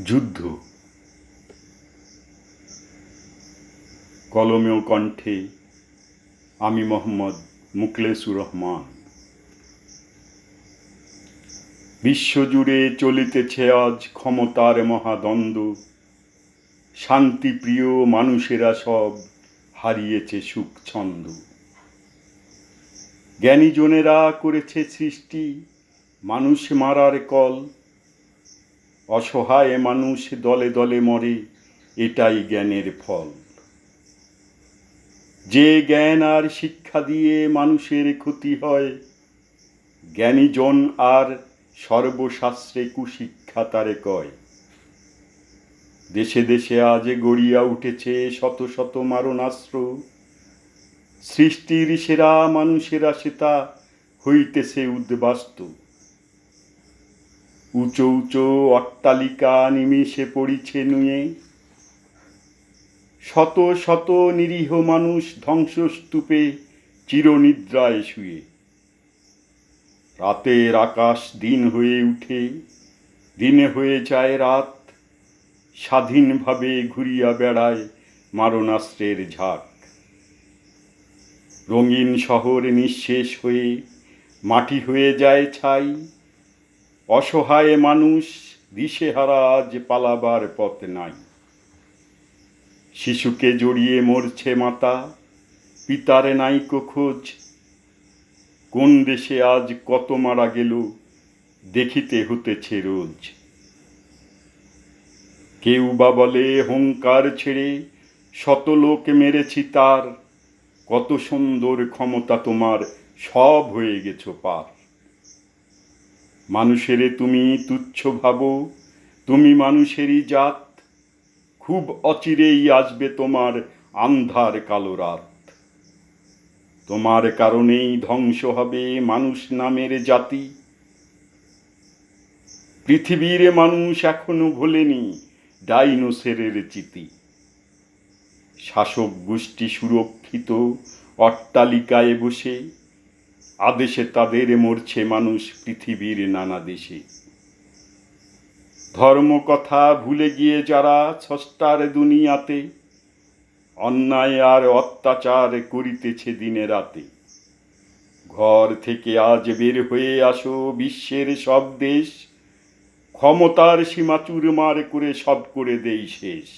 যুদ্ধ। কলমেও কণ্ঠে, আমি মোহাম্মদ মুকলেসুর রহমান। বিশ্বজুড়ে চলিতেছে আজ ক্ষমতার মহাদ্বন্দ্ব। শান্তিপ্রিয় মানুষেরা সব হারিয়েছে সুখ ছন্দ জ্ঞানীজনেরা করেছে সৃষ্টি, মানুষ মারার কল। অসহায় মানুষ দলে দলে মরে, এটাই জ্ঞানের ফল। যে জ্ঞান আর শিক্ষা দিয়ে মানুষের ক্ষতি হয়, জ্ঞানীজন আর সর্বশাস্ত্রে কুশিক্ষা তারে কয়। দেশে দেশে আজ গড়িয়া উঠেছে শত শত মারণাস্ত্র। সৃষ্টির সেরা মানুষেরা সেটা হইতেছে উদ্বাস্তু। উঁচু উঁচু অট্টালিকা নিমেষে পড়িছে নুয়ে। শত শত নিরীহ মানুষ ধ্বংসস্তূপে চিরনিদ্রায় শুয়ে। রাতের আকাশ দিন হয়ে উঠে, দিনে হয়ে যায় রাত। স্বাধীনভাবে ঘুরিয়া বেড়ায় মারণাস্ত্রের ঝাঁক। রঙিন শহর নিঃশেষ হয়ে মাটি হয়ে যায় ছাই। অসহায় মানুষ দিশেহারা আজ পালাবার পথ নাই। শিশুকে জড়িয়ে মরছে মাতা, পিতার নাইকো খোঁজ। কোন দেশে আজ কত মারা গেল, দেখিতে হতেছে রোজ। কেউ বা বলে হুঙ্কার ছেড়ে শত লোক মেরেছি তার, কত সুন্দর ক্ষমতা তোমার সব হয়ে গেছো পার। মানুষেরে তুমি তুচ্ছ ভাবো, তুমি মানুষেরই জাত। খুব অচিরেই আসবে তোমার আন্ধার কালো রাত। তোমার কারণেই ধ্বংস হবে মানুষ নামের জাতি। পৃথিবীর মানুষ এখনও ভোলেনি ডাইনোসেরের চিতি। শাসক গোষ্ঠী সুরক্ষিত অট্টালিকায় বসে আদেশে তাদের মরছে মানুষ পৃথিবীর নানা দেশে। ধর্মকথা ভুলে গিয়ে যারা ষষ্ঠার দুনিয়াতে, অন্যায় আর অত্যাচার করিতেছে দিনে রাতে। ঘর থেকে আজ বের হয়ে আসো বিশ্বের সব দেশ, ক্ষমতার সীমা চুরমার করে সব করে দেই শেষ।